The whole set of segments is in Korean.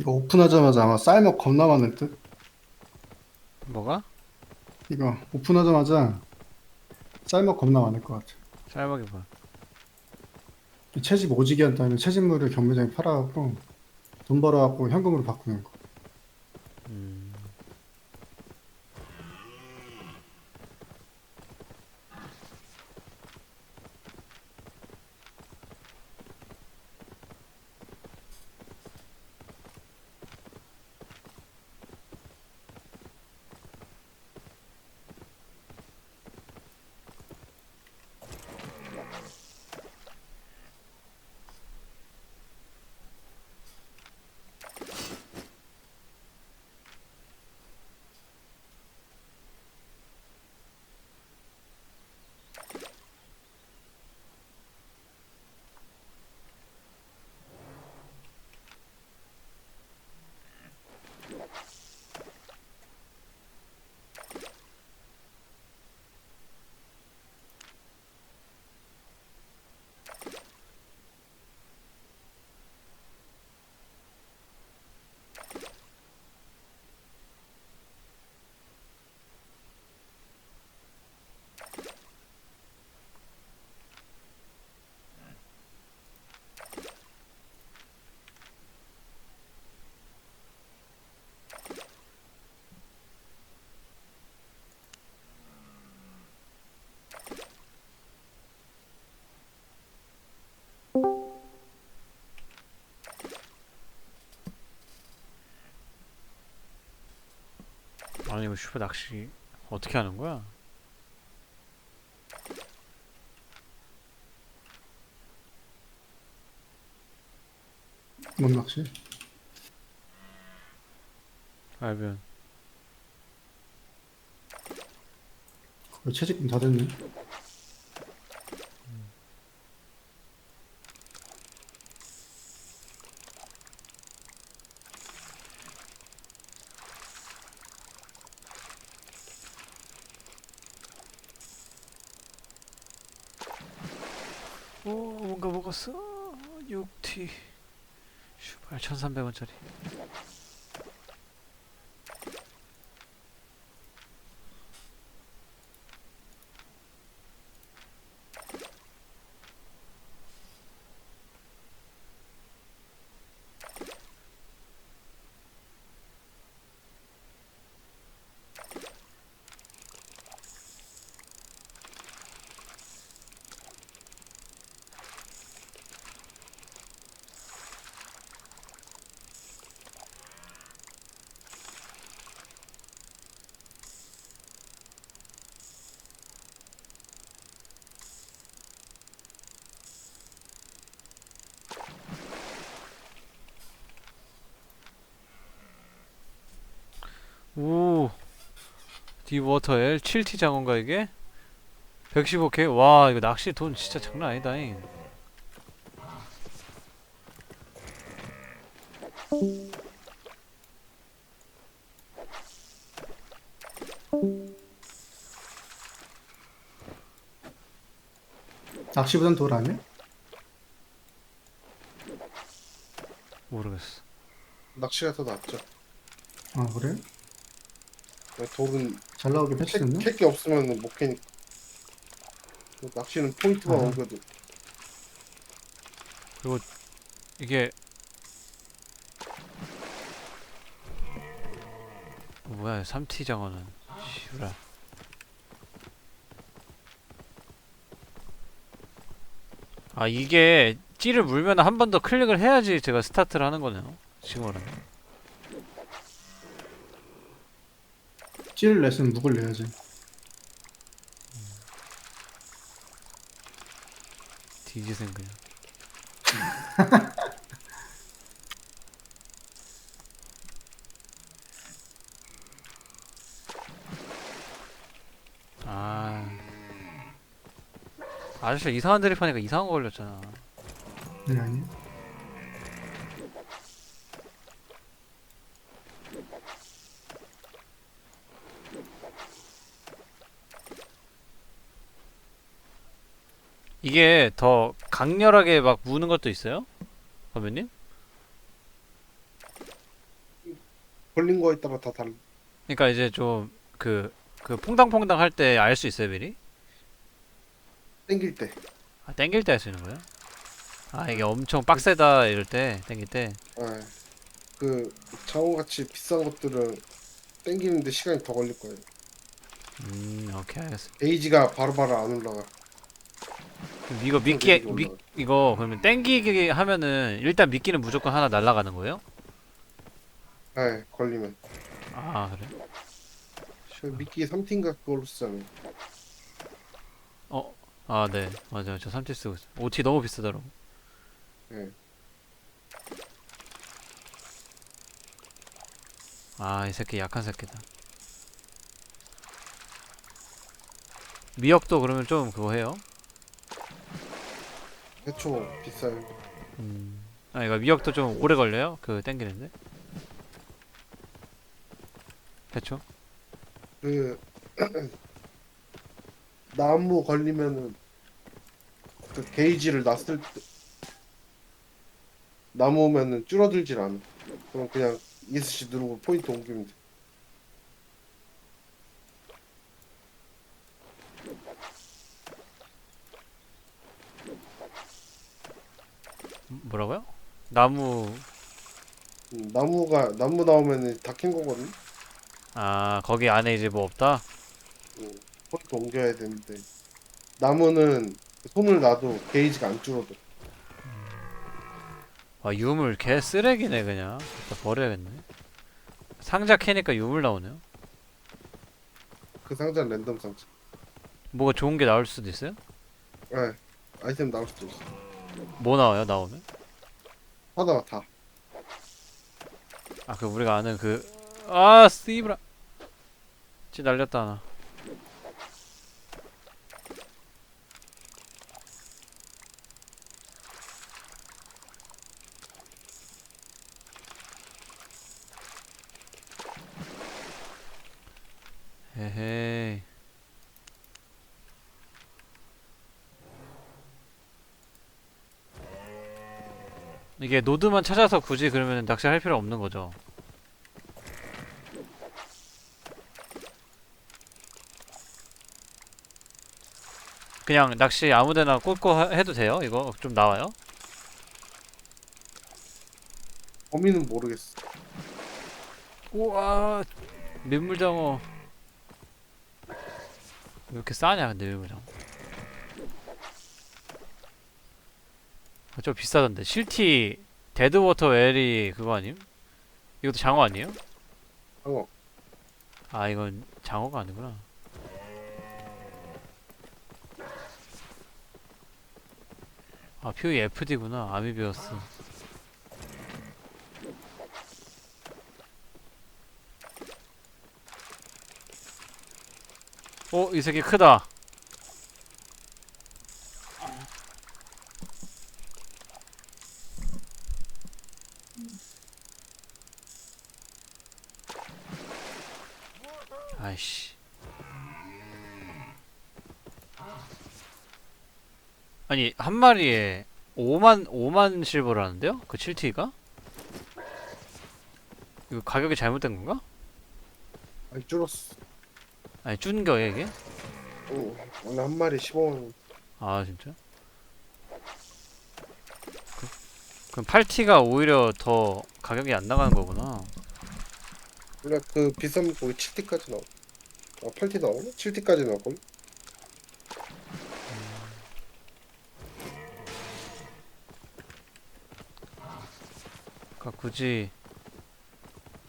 이거 오픈하자마자 아마 쌀먹 겁나 많을 듯? 뭐가? 이거 오픈하자마자 쌀먹 겁나 많을 것 같아. 쌀먹이 뭐야? 이 채집 오지게 한 다음에 채집물을 경매장에 팔아갖고 돈 벌어갖고 현금으로 바꾸는 거. 음. 아니 뭐 슈퍼 낚시 어떻게 하는 거야? 뭔 낚시? 알면 거의 채집금 다 됐네. 오 뭔가 먹었어. 6T 슈발 1300원짜리 오 디워터 L 7T 장어인가 이게? 115K? 와 이거 낚시 돈 진짜 장난 아니다잉 낚시보단 돌 아니야? 모르겠어 낚시가 더 낫죠. 아 그래? 돌은 잘 나오게 패치됐나? 캘게 없으면 못 캐니까. 낚시는 포인트가 아. 오거든. 이게 어, 뭐야 3T 장어는 씨발 아 이게 찌를 물면 한 번 더 클릭을 해야지 제가 스타트를 하는 거네요 지금은 찌를 냈으면 묵을 내야지. 뒤지생 그냥 아 아저씨 이상한 드립 하니까 이상한 거 걸렸잖아 네 아니야? 이게 더 강렬하게 막 무는 것도 있어요? 선배님? 걸린 거에 따라 다 달라. 그러니까 이제 좀 그 그 퐁당퐁당 할 때 알 수 있어요 미리? 땡길 때. 아 땡길 때 할 수 있는 거예요? 아 이게 엄청 빡세다 이럴 때 땡길 때 예. 그 자원같이 비싼 것들은 땡기는데 시간이 더 걸릴 거예요. 음 오케이 알겠어 게이지가 바로바로 안 올라가. 이거 미끼 미. 이거 그러면 땡기기 하면은 일단 미끼는 무조건 하나 날아가는 거예요? 예, 걸리면. 아 그래? 저 미끼 3팀인가 그걸로 쓰잖아요. 어? 아 네 맞아요 저 3T 쓰고 있어 OT 너무 비싸더라고 예. 아 이 새끼 약한 새끼다 미역도 그러면 좀 그거 해요? 해초 비싸요. 음. 아 이거 미역도 좀 오래 걸려요? 그 땡기는데? 그쵸? 그 나무 걸리면은 그 게이지를 놨을 때 나무 오면은 줄어들질 않아. 그럼 그냥 ESC 누르고 포인트 옮기면 돼. 뭐라고요? 나무 음, 나무가 나무 나오면은 다캔 거거든. 아 거기 안에 이제 뭐 없다? 음, 포인트 옮겨야 되는데 나무는 손을 놔도 게이지가 안 줄어들. 아 유물 개 쓰레기네 그냥 버려야겠네 상자 캐니까 유물 나오네요 그 상자는 랜덤 상자. 뭐가 좋은 게 나올 수도 있어요? 예, 아이템 나올 수도 있어. 뭐 나와요 나오면? 하다가 다. 아 그 우리가 아는 그아 씨브라 지 날렸다 하나 이게 노드만 찾아서 굳이 그러면 낚시할 필요 없는 거죠 그냥 낚시 아무데나 꽂고 하- 해도 돼요? 이거 좀 나와요? 범위는 모르겠어. 우와 민물장어 왜 이렇게 싸냐 근데 민물장어 좀 비싸던데 실티 데드워터 웰이 그거 아님? 이것도 장어 아니에요? 상어. 아 이건 장어가 아니구나 아 표이 FD구나 아미비어스 어, 이 새끼 크다. 아이씨. 아니, 한 마리에 5만, 5만 실버라는데요? 그 7T가? 이거 가격이 잘못된 건가? 아니 줄었어. 아니, 준 거예요, 이게? 어, 원래 한 마리 15만 원. 아 진짜? 그, 그럼 8T가 오히려 더 가격이 안 나가는 거구나 원래 그 비싼 거기 7T까지 나오. 아 8T 나오나? 7T까지 나올 그 굳이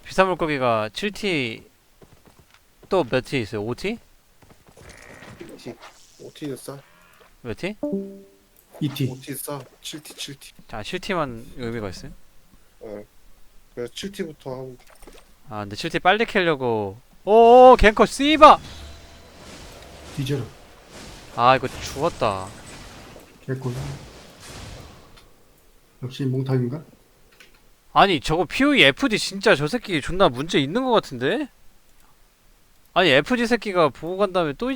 비싼 물고기가 7T 또 몇 T 있어요? 5T? T. 5T는 싸. 몇 T? 2T 5T 싸. 7T 7T. 자 7T만 의미가 있어요? 어. 그래서 7T부터 하고 아 근데 7T 빨리 캐려고 오오 갱커 씨바! 뒤져라 아 이거 죽었다 개꿀 역시 몽타인가? 아니 저거 POE FD 진짜 저 새끼 존나 문제 있는 것 같은데? 아니 FD 새끼가 보고 간 다음에 또